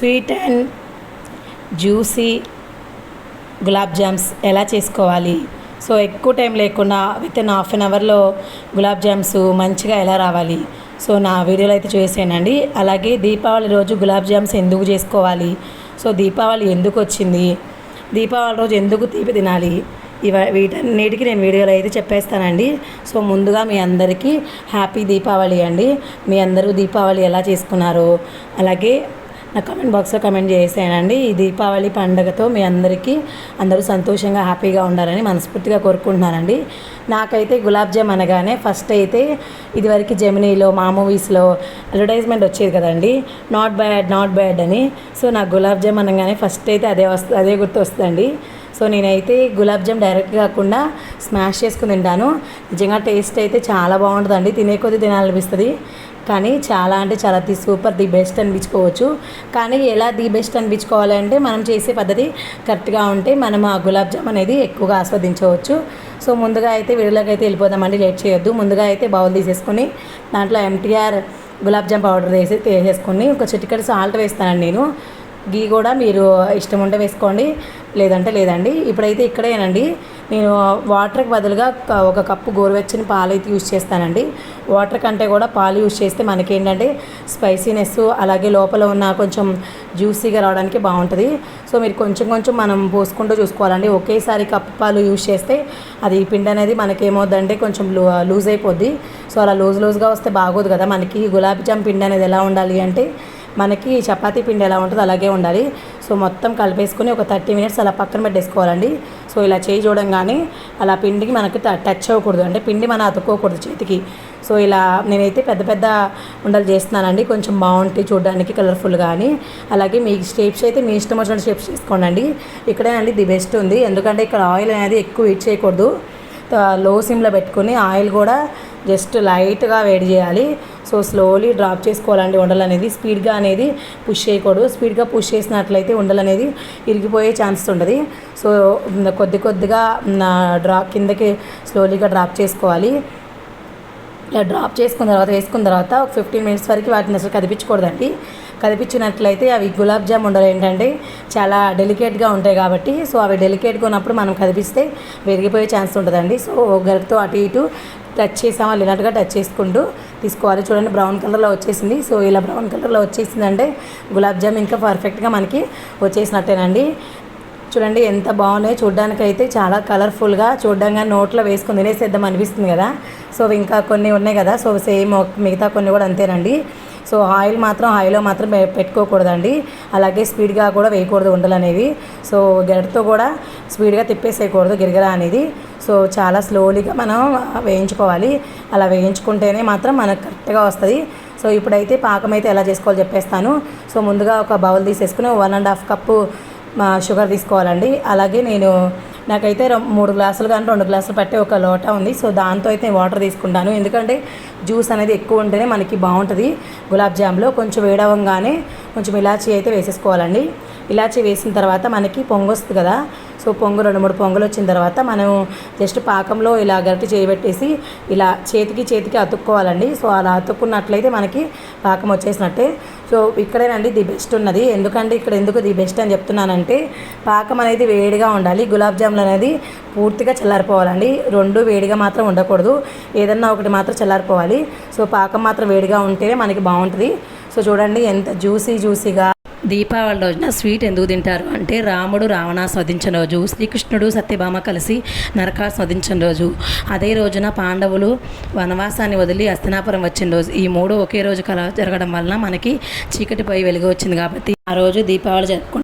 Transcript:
Sweet and juicy gulab jams ఎలా చేసుకోవాలి? So ఎక్కువ టైం లేకుండా విత్ ఇన్ హాఫ్ అన్ అవర్లో గులాబ్ జామ్స్ మంచిగా ఎలా రావాలి? సో నా వీడియోలో అయితే చూసేయండి అలాగే దీపావళి రోజు గులాబ్ జామ్స్ ఎందుకు చేసుకోవాలి? సో దీపావళి ఎందుకు వచ్చింది? దీపావళి రోజు ఎందుకు తీపి తినాలి? ఇవ వీటన్నిటికీ నేను వీడియోలో అయితే చెప్పేస్తానండి. సో ముందుగా మీ అందరికీ హ్యాపీ దీపావళి అండి. మీ అందరూ దీపావళి ఎలా చేసుకున్నారు? అలాగే నా కమెంట్ బాక్స్లో కమెంట్ చేసేయండి. ఈ దీపావళి పండుగతో మీ అందరికీ అందరూ సంతోషంగా హ్యాపీగా ఉండాలని మనస్ఫూర్తిగా కోరుకుంటున్నానండి. నాకైతే గులాబ్ జామ్ అనగానే ఫస్ట్ అయితే ఇదివరకు జెమినీలో మా మూవీస్లో అడ్వర్టైజ్మెంట్ వచ్చేది కదండి. నాట్ బ్యాడ్ నాట్ బ్యాడ్ అని. సో నాకు గులాబ్ జామ్ అనగానే ఫస్ట్ అయితే అదే వస్తుంది అదే గుర్తు వస్తుందండి సో నేనైతే గులాబ్ జామ్ డైరెక్ట్ కాకుండా స్మాష్ చేసుకుని తింటాను. నిజంగా టేస్ట్ అయితే చాలా బాగుంటుందండి. తినే కొద్దీ తినాలనిపిస్తుంది. కానీ చాలా అంటే చాలా ది సూపర్ ది బెస్ట్ అనిపించుకోవచ్చు. కానీ ఎలా ది బెస్ట్ అనిపించుకోవాలంటే మనం చేసే పద్ధతి కరెక్ట్గా ఉంటే మనం ఆ గులాబ్ జామ్ అనేది ఎక్కువగా ఆస్వాదించవచ్చు. సో ముందుగా అయితే వీడియోలోకి అయితే వెళ్ళిపోదామండి. లేట్ చేయొద్దు. ముందుగా అయితే బౌల్ తీసేసుకొని దాంట్లో ఎంటీఆర్ గులాబ్ జామ్ పౌడర్ వేసి వేసేసుకొని ఒక చిటికెడు సాల్ట్ వేస్తానండి నేను. గీ కూడా మీరు ఇష్టం ఉంటే వేసుకోండి లేదంటే లేదండి. ఇప్పుడైతే ఇక్కడేనండి. నేను వాటర్కి బదులుగా ఒక కప్పు గోరువెచ్చని పాలు అయితే యూజ్ చేస్తానండి. వాటర్ కంటే కూడా పాలు యూజ్ చేస్తే మనకేంటంటే స్పైసీనెస్ అలాగే లోపల ఉన్న కొంచెం జ్యూసీగా రావడానికి బాగుంటుంది. సో మీరు కొంచెం కొంచెం మనం పోసుకుంటూ చూసుకోవాలండి. ఒకేసారి కప్పు పాలు యూజ్ చేస్తే అది పిండి అనేది మనకి కొంచెం లూజ్ అయిపోద్ది. సో అలా లూజ్ లూజ్గా వస్తే బాగోదు కదా. మనకి గులాబీ జామ్ పిండి అనేది ఎలా ఉండాలి అంటే మనకి చపాతీ పిండి ఎలా ఉంటుందో అలాగే ఉండాలి. సో మొత్తం కలిపేసుకొని ఒక థర్టీ మినిట్స్ అలా పక్కన పెట్టేసుకోవాలండి. సో ఇలా చేయి చూడంగానే అలా పిండికి మనకి ట- టచ్ అవ్వకూడదు. అంటే పిండి మనం అతుక్కోకూడదు చేతికి. సో ఇలా నేనైతే పెద్ద పెద్ద ఉండలు చేస్తున్నానండి. కొంచెం బాగుంటాయి చూడడానికి కలర్ఫుల్ కానీ అలాగే మీ షేప్స్ అయితే మీ ఇష్టం వచ్చిన షేప్స్ చేసుకోండి ఇక్కడేనండి ది బెస్ట్ ఉంది. ఎందుకంటే ఇక్కడ ఆయిల్ అనేది ఎక్కువ హీట్ చేయకూడదు. లో సిమ్లో పెట్టుకొని ఆయిల్ కూడా జస్ట్ లైట్గా వేడి చేయాలి. సో స్లోలీ డ్రాప్ చేసుకోవాలండి ఉండలు అనేది. స్పీడ్గా అనేది పుష్ చేయకూడదు. స్పీడ్గా పుష్ చేసినట్లయితే ఉండలు అనేది ఇరిగిపోయే ఛాన్స్ ఉంటుంది సో కొద్ది కొద్దిగా డ్రా కిందకి స్లోలీగా డ్రాప్ చేసుకోవాలి. ఇలా డ్రాప్ చేసుకున్న తర్వాత వేసుకున్న తర్వాత ఒక ఫిఫ్టీన్ మినిట్స్ వరకు వాటిని అసలు కదిపించకూడదండి. కదిపించినట్లయితే అవి గులాబ్ జామ్ ఉండలు ఏంటంటే చాలా డెలికేట్గా ఉంటాయి కాబట్టి సో అవి డెలికేట్గా ఉన్నప్పుడు మనం కదిపిస్తే విరిగిపోయే ఛాన్స్ ఉంటుందండి. సో గరిటతో అటు ఇటు టచ్ చేసామా లేనట్టుగా టచ్ చేసుకుంటూ తీసుకోవాలి. చూడండి బ్రౌన్ కలర్లో వచ్చేసింది. సో ఇలా బ్రౌన్ కలర్లో వచ్చేసిందంటే గులాబ్ జామ్ ఇంకా పర్ఫెక్ట్గా మనకి వచ్చేసినట్టేనండి. చూడండి ఎంత బాగున్నాయి. చూడ్డానికైతే అయితే చాలా కలర్ఫుల్గా చూడడంగా నోట్లో వేసుకుని తినేసేద్దాం అనిపిస్తుంది కదా. సో ఇంకా కొన్ని ఉన్నాయి కదా. సో సేమ్ మిగతా కొన్ని కూడా అంతేనండి. సో ఆయిల్ మాత్రం ఆయిల్లో మాత్రం పె- పెట్టుకోకూడదండి. అలాగే స్పీడ్గా కూడా వేయకూడదు ఉండలు అనేవి. సో గరిటతో కూడా స్పీడ్గా తిప్పేసేయకూడదు గిరిగరా అనేది. సో చాలా స్లోలీగా మనం వేయించుకోవాలి. అలా వేయించుకుంటేనే మాత్రం మనకు కరెక్ట్గా వస్తుంది. సో ఇప్పుడైతే పాకం అయితే ఎలా చేసుకోవాలో చెప్పేస్తాను. సో ముందుగా ఒక బౌల్ తీసేసుకుని one and half cup sugar తీసుకోవాలండి. అలాగే నేను నాకైతే మూడు గ్లాసులు కానీ రెండు గ్లాసులు పట్టే ఒక లోటా ఉంది. సో దాంతో అయితే నేను వాటర్ తీసుకుంటాను. ఎందుకంటే జ్యూస్ అనేది ఎక్కువ ఉంటేనే మనకి బాగుంటుంది గులాబ్ జామ్లో. కొంచెం వేడవంగానే కొంచెం ఇలాచీ అయితే వేసేసుకోవాలండి. ఇలాచీ వేసిన తర్వాత మనకి పొంగు వస్తుంది కదా. సో పొంగు రెండు మూడు పొంగులు వచ్చిన తర్వాత మనం జస్ట్ పాకంలో ఇలా గట్టి చేయబెట్టేసి ఇలా చేతికి చేతికి అతుక్కోవాలండి. సో అలా అతుక్కున్నట్లయితే మనకి పాకం వచ్చేసినట్టే. సో ఇక్కడేనండి ది బెస్ట్ ఉన్నది. ఎందుకంటే ఇక్కడ ఎందుకు ది బెస్ట్ అని చెప్తున్నానంటే పాకం అనేది వేడిగా ఉండాలి గులాబ్ జాములు అనేది పూర్తిగా చల్లారిపోవాలండి. రెండు వేడిగా మాత్రం ఉండకూడదు. ఏదన్నా ఒకటి మాత్రం చల్లారిపోవాలి. సో పాకం మాత్రం వేడిగా ఉంటేనే మనకి బాగుంటుంది. సో చూడండి ఎంత జ్యూసీ జ్యూసీగా దీపావళి రోజున స్వీట్ ఎందుకు తింటారు? అంటే రాముడు రావణాసు వధించిన రోజు శ్రీకృష్ణుడు సత్యభామ కలిసి నరకాసు వధించిన రోజు. అదే రోజున పాండవులు వనవాసాన్ని వదిలి అస్తినాపురం వచ్చిన రోజు. ఈ మూడు ఒకే రోజు కల జరగడం వలన మనకి చీకటిపై వెలుగు వచ్చింది కాబట్టి ఆ రోజు దీపావళి జరుపుకుంటాం.